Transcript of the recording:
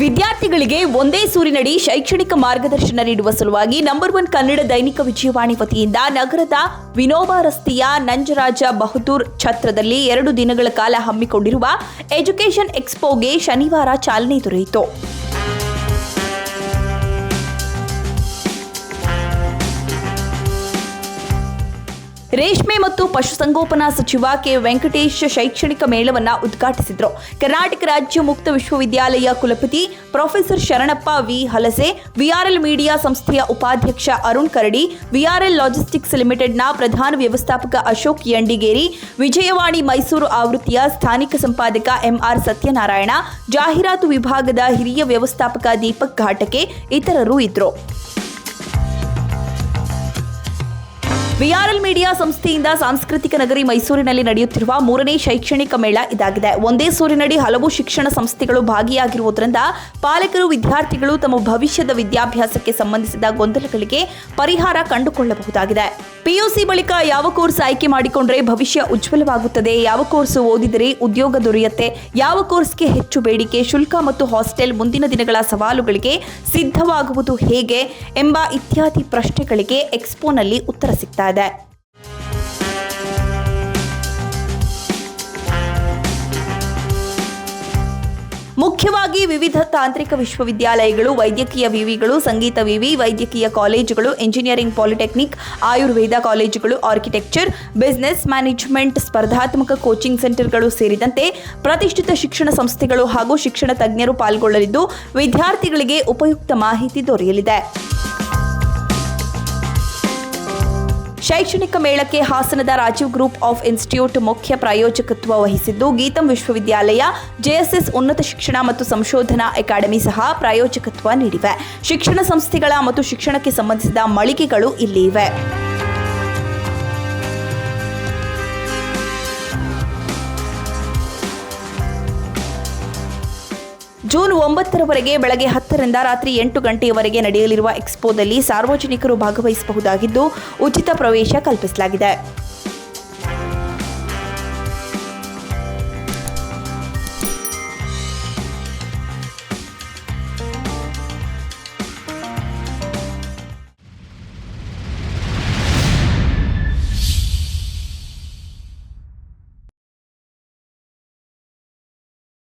ವಿದ್ಯಾರ್ಥಿಗಳಿಗೆ ಒಂದೇ ಸೂರಿನಡಿ ಶೈಕ್ಷಣಿಕ ಮಾರ್ಗದರ್ಶನ ನೀಡುವ ಸಲುವಾಗಿ ನಂಬರ್ ಒನ್ ಕನ್ನಡ ದೈನಿಕ ವಿಜಯವಾಣಿ ವತಿಯಿಂದ ನಗರದ ವಿನೋಬಾ ರಸ್ತೆಯ ನಂಜರಾಜ ಬಹದ್ದೂರ್ ಛತ್ರದಲ್ಲಿ ಎರಡು ದಿನಗಳ ಕಾಲ ಹಮ್ಮಿಕೊಂಡಿರುವ ಎಜುಕೇಷನ್ ಎಕ್ಸ್ಪೋಗೆ ಶನಿವಾರ ಚಾಲನೆ ದೊರೆಯಿತು. ರೇಷ್ಮೆ ಮತ್ತು ಪಶುಸಂಗೋಪನಾ ಸಚಿವ ಕೆ ವೆಂಕಟೇಶ್ ಶೈಕ್ಷಣಿಕ ಮೇಳವನ್ನ ಉದ್ಘಾಟಿಸಿದರು. ಕರ್ನಾಟಕ ರಾಜ್ಯ ಮುಕ್ತ ವಿಶ್ವವಿದ್ಯಾಲಯ ಕುಲಪತಿ professor Sharanappa V Halase VRL media ಸಂಸ್ಥೆಯ ಉಪಾಧ್ಯಕ್ಷ ಅರುಣ್ ಕರಡಿ ವಿಆರ್ಎಲ್ ಲಾಜಿಸ್ಟಿಕ್ಸ್ ಲಿಮಿಟೆಡ್ನ ಪ್ರಧಾನ ವ್ಯವಸ್ಥಾಪಕ ಅಶೋಕ್ ಯಂಡಿಗೇರಿ, ವಿಜಯವಾಣಿ ಮೈಸೂರು ಆವೃತ್ತಿಯ ಸ್ಥಾನಿಕ ಸಂಪಾದಕ ಎಂಆರ್ ಸತ್ಯನಾರಾಯಣ, ಜಾಹೀರಾತು ವಿಭಾಗದ ಹಿರಿಯ ವ್ಯವಸ್ಥಾಪಕ ದೀಪಕ್ ಘಾಟಕೆ ಇತರರು ಇದ್ದರು ವಿಆರ್ಎಲ್ ಮೀಡಿಯಾ ಸಂಸ್ಥೆಯಿಂದ ಸಾಂಸ್ಕೃತಿಕ ನಗರಿ ಮೈಸೂರಿನಲ್ಲಿ ನಡೆಯುತ್ತಿರುವ ಮೂರನೇ ಶೈಕ್ಷಣಿಕ ಮೇಳ ಇದಾಗಿದೆ. ಒಂದೇ ಸೂರಿನಡಿ ಹಲವು ಶಿಕ್ಷಣ ಸಂಸ್ಥೆಗಳು ಭಾಗಿಯಾಗಿರುವುದರಿಂದ ಪಾಲಕರು, ವಿದ್ಯಾರ್ಥಿಗಳು ತಮ್ಮ ಭವಿಷ್ಯದ ವಿದ್ಯಾಭ್ಯಾಸಕ್ಕೆ ಸಂಬಂಧಿಸಿದ ಗೊಂದಲಗಳಿಗೆ ಪರಿಹಾರ ಕಂಡುಕೊಳ್ಳಬಹುದಾಗಿದೆ. ಪಿಯುಸಿ ಬಳಿಕ ಯಾವ ಕೋರ್ಸ್ ಆಯ್ಕೆ ಮಾಡಿಕೊಂಡ್ರೆ ಭವಿಷ್ಯ ಉಜ್ವಲವಾಗುತ್ತದೆ? ಯಾವ ಕೋರ್ಸ್ ಓದಿದರೆ ಉದ್ಯೋಗ ದೊರೆಯುತ್ತೆ? ಯಾವ ಕೋರ್ಸ್ಗೆ ಹೆಚ್ಚು ಬೇಡಿಕೆ? ಶುಲ್ಕ ಮತ್ತು ಹಾಸ್ಟೆಲ್ ಮುಂದಿನ ದಿನಗಳ ಸವಾಲುಗಳಿಗೆ ಸಿದ್ಧವಾಗುವುದು ಹೇಗೆ? ಎಂಬ ಇತ್ಯಾದಿ ಪ್ರಶ್ನೆಗಳಿಗೆ ಎಕ್ಸ್ಪೋನಲ್ಲಿ ಉತ್ತರ ಸಿಗ್ತಾ ಇದೆ ಮುಖ್ಯವಾಗಿ ವಿವಿಧ ತಾಂತ್ರಿಕ ವಿಶ್ವವಿದ್ಯಾಲಯಗಳು, ವೈದ್ಯಕೀಯ ವಿವಿಗಳು, ಸಂಗೀತ ವಿವಿ, ವೈದ್ಯಕೀಯ ಕಾಲೇಜುಗಳು, ಇಂಜಿನಿಯರಿಂಗ್ ಪಾಲಿಟೆಕ್ನಿಕ್, ಆಯುರ್ವೇದ ಕಾಲೇಜುಗಳು, ಆರ್ಕಿಟೆಕ್ಚರ್, ಬಿಸಿನೆಸ್ ಮ್ಯಾನೇಜ್ಮೆಂಟ್, ಸ್ಪರ್ಧಾತ್ಮಕ ಕೋಚಿಂಗ್ ಸೆಂಟರ್ಗಳು ಸೇರಿದಂತೆ ಪ್ರತಿಷ್ಠಿತ ಶಿಕ್ಷಣ ಸಂಸ್ಥೆಗಳು ಹಾಗೂ ಶಿಕ್ಷಣ ತಜ್ಞರು ಪಾಲ್ಗೊಳ್ಳಲಿದ್ದು, ವಿದ್ಯಾರ್ಥಿಗಳಿಗೆ ಉಪಯುಕ್ತ ಮಾಹಿತಿ ದೊರೆಯಲಿದೆ. ಶೈಕ್ಷಣಿಕ ಮೇಳಕ್ಕೆ ಹಾಸನದ ರಾಜೀವ್ ಗ್ರೂಪ್ ಆಫ್ ಇನ್ಸ್ಟಿಟ್ಯೂಟ್ ಮುಖ್ಯ ಪ್ರಾಯೋಜಕತ್ವ ವಹಿಸಿದ್ದು, ಗೀತಂ ವಿಶ್ವವಿದ್ಯಾಲಯ, ಜೆಎಸ್ಎಸ್ ಉನ್ನತ ಶಿಕ್ಷಣ ಮತ್ತು ಸಂಶೋಧನಾ ಅಕಾಡೆಮಿ ಸಹ ಪ್ರಾಯೋಜಕತ್ವ ನೀಡಿವೆ. ಶಿಕ್ಷಣ ಸಂಸ್ಥೆಗಳ ಮತ್ತು ಶಿಕ್ಷಣಕ್ಕೆ ಸಂಬಂಧಿಸಿದ ಮಳಿಗೆಗಳು ಇಲ್ಲಿ ಇವೆ. ಜೂನ್ ಒಂಬತ್ತರವರೆಗೆ ಬೆಳಗ್ಗೆ ಹತ್ತರಿಂದ ರಾತ್ರಿ ಎಂಟು ಗಂಟೆಯವರೆಗೆ ನಡೆಯಲಿರುವ ಎಕ್ಸ್ಪೋದಲ್ಲಿ ಸಾರ್ವಜನಿಕರು ಭಾಗವಹಿಸಬಹುದಾಗಿದ್ದು ಉಚಿತ ಪ್ರವೇಶ ಕಲ್ಪಿಸಲಾಗಿದೆ.